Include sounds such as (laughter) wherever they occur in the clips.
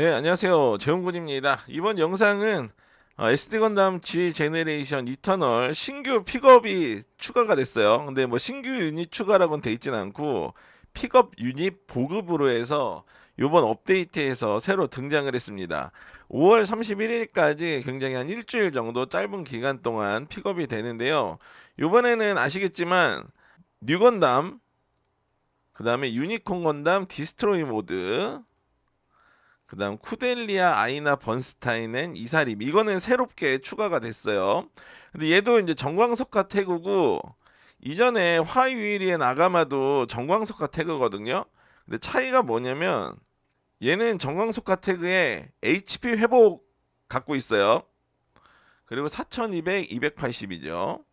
네, 안녕하세요. 재훈군입니다. 이번 영상은 어, SD 건담 G 제네레이션 이터널 신규 픽업이 추가가 됐어요. 근데 뭐 신규 유닛 추가라고는 돼 있진 않고 픽업 유닛 보급으로 해서 이번 업데이트에서 새로 등장을 했습니다. 5월 31일까지 굉장히 한 일주일 정도 짧은 기간 동안 픽업이 되는데요. 이번에는 아시겠지만 뉴 건담, 그 다음에 유니콘 건담 디스트로이 모드, 그 다음 쿠델리아 아이나 번스타인은 이사림 이거는 새롭게 추가가 됐어요. 근데 얘도 이제 정광석화 태그고 이전에 화유일이의 나가마도 정광석화 태그거든요. 근데 차이가 뭐냐면 얘는 정광석화 태그에 HP 회복 갖고 있어요. 그리고 4200, 280이죠.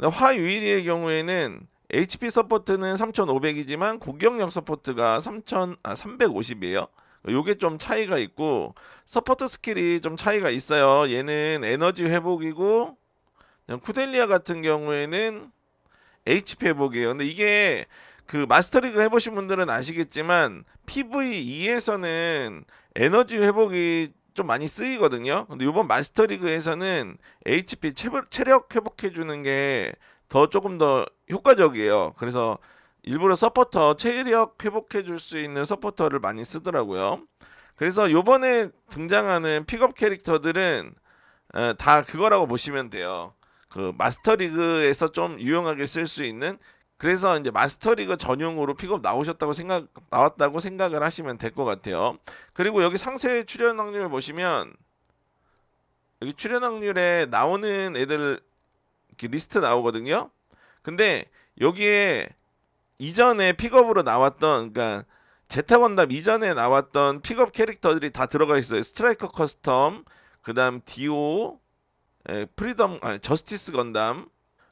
화유일이의 경우에는 HP 서포트는 3500이지만 공격력 서포트가 3000, 아, 350이에요 요게 좀 차이가 있고 서포트 스킬이 좀 차이가 있어요. 얘는 에너지 회복이고 쿠델리아 같은 경우에는 HP 회복이에요. 근데 이게 그 마스터리그 해보신 분들은 아시겠지만 PVE에서는 에너지 회복이 좀 많이 쓰이거든요. 근데 이번 마스터리그에서는 HP 체력 회복해 주는 게 더 조금 더 효과적이에요. 그래서 일부러 서포터 체력 회복해 줄 수 있는 서포터를 많이 쓰더라고요. 그래서 요번에 등장하는 픽업 캐릭터들은 에, 다 그거라고 보시면 돼요. 그 마스터리그에서 좀 유용하게 쓸 수 있는 그래서 이제 마스터리그 전용으로 픽업 나오셨다고 생각 나왔다고 생각을 하시면 될 것 같아요. 그리고 여기 상세 출연 확률 보시면 여기 출연 확률에 나오는 애들 리스트 나오거든요. 근데 여기에 이전에 픽업으로 나왔던 그러니까 제타 건담 이전에 나왔던 픽업 캐릭터들이 다 들어가 있어요. 스트라이커 커스텀, 그다음 디오, 에, 프리덤, 아니 저스티스 건담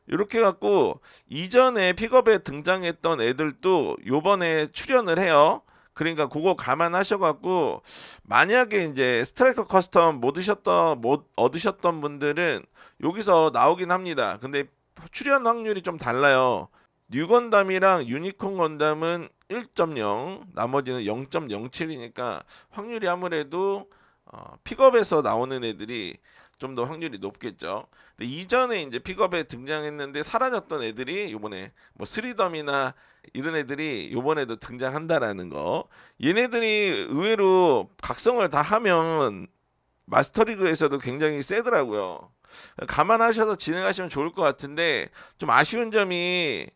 이렇게 갖고 이전에 픽업에 등장했던 애들도 요번에 출연을 해요. 그러니까 그거 감안하셔갖고 만약에 이제 스트라이커 커스텀 못 드셨던 못 얻으셨던 분들은 여기서 나오긴 합니다. 근데 출연 확률이 좀 달라요. 뉴 건담이랑 유니콘 건담은 1.0, 나머지는 0.07이니까 확률이 아무래도 어, 픽업에서 나오는 애들이 좀 더 확률이 높겠죠. 근데 이전에 이제 픽업에 등장했는데 사라졌던 애들이 요번에 뭐 스리덤이나 이런 애들이 요번에도 등장한다라는 거. 얘네들이 의외로 각성을 다 하면 마스터리그에서도 굉장히 세더라고요. 감안하셔서 진행하시면 좋을 것 같은데 좀 아쉬운 점이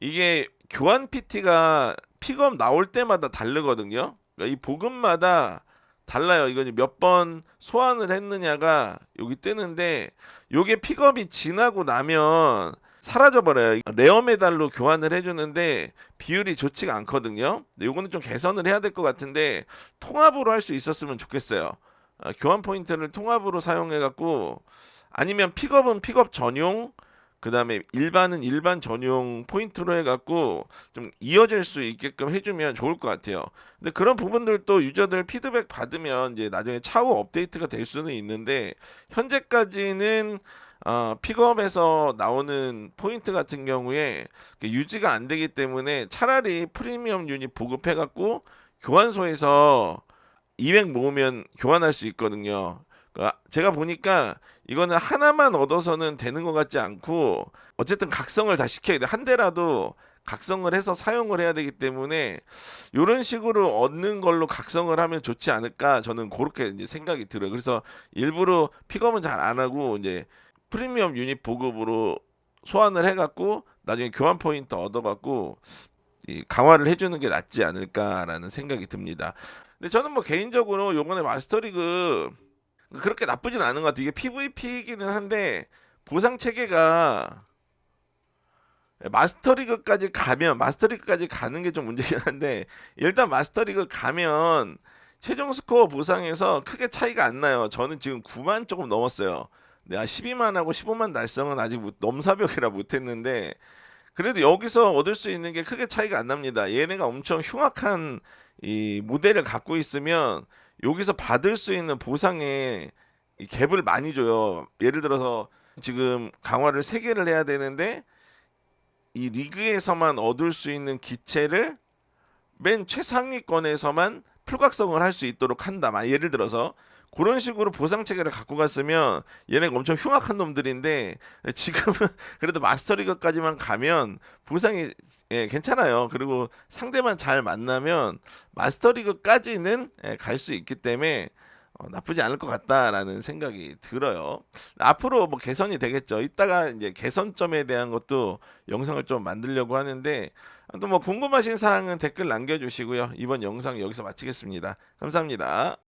이게 교환 PT가 픽업 나올 때마다 다르거든요. 그러니까 이 보급마다 달라요. 이거 몇번 소환을 했느냐가 여기 뜨는데 요게 픽업이 지나고 나면 사라져 버려요. 레어 메달로 교환을 해주는데 비율이 좋지가 않거든요. 요거는 좀 개선을 해야 될 것 같은데 통합으로 할 수 있었으면 좋겠어요. 어, 교환 포인트를 통합으로 사용해 갖고 아니면 픽업은 픽업 전용 그 다음에 일반은 일반 전용 포인트로 해갖고 좀 이어질 수 있게끔 해주면 좋을 것 같아요. 근데 그런 부분들도 유저들 피드백 받으면 이제 나중에 차후 업데이트가 될 수는 있는데 현재까지는 어, 픽업에서 나오는 포인트 같은 경우에 유지가 안 되기 때문에 차라리 프리미엄 유닛 보급해갖고 교환소에서 200 모으면 교환할 수 있거든요. 그러니까 제가 보니까 이거는 하나만 얻어서는 되는 것 같지 않고 어쨌든 각성을 다 시켜야 돼. 한 대라도 각성을 해서 사용을 해야 되기 때문에 이런 식으로 얻는 걸로 각성을 하면 좋지 않을까 저는 그렇게 이제 생각이 들어요. 그래서 일부러 픽업은 잘 안 하고 이제 프리미엄 유닛 보급으로 소환을 해갖고 나중에 교환 포인트 얻어갖고 이 강화를 해주는 게 낫지 않을까라는 생각이 듭니다. 근데 저는 뭐 개인적으로 요번에 마스터리그 그렇게 나쁘진 않은 것 같아요. 이게 PVP이기는 한데 보상 체계가 마스터리그까지 가면 마스터리그까지 가는 게 좀 문제긴 한데 일단 마스터리그 가면 최종 스코어 보상에서 크게 차이가 안 나요. 저는 지금 9만 조금 넘었어요. 내가 12만하고 15만 달성은 아직 넘사벽이라 못했는데 그래도 여기서 얻을 수 있는 게 크게 차이가 안 납니다. 얘네가 엄청 흉악한 이 모델을 갖고 있으면 여기서 받을 수 있는 보상에 이 갭을 많이 줘요. 예를 들어서 지금 강화를 3개를 해야 되는데 이 리그에서만 얻을 수 있는 기체를 맨 최상위권에서만 풀각성을 할 수 있도록 한다. 막 예를 들어서 그런 식으로 보상 체계를 갖고 갔으면 얘네가 엄청 흉악한 놈들인데 지금은 (laughs) 그래도 마스터리그까지만 가면 보상이 예, 괜찮아요. 그리고 상대만 잘 만나면 마스터리그까지는 예, 갈 수 있기 때문에 어, 나쁘지 않을 것 같다라는 생각이 들어요. 앞으로 뭐 개선이 되겠죠. 이따가 이제 개선점에 대한 것도 영상을 좀 만들려고 하는데 또 뭐 궁금하신 사항은 댓글 남겨주시고요. 이번 영상 여기서 마치겠습니다. 감사합니다.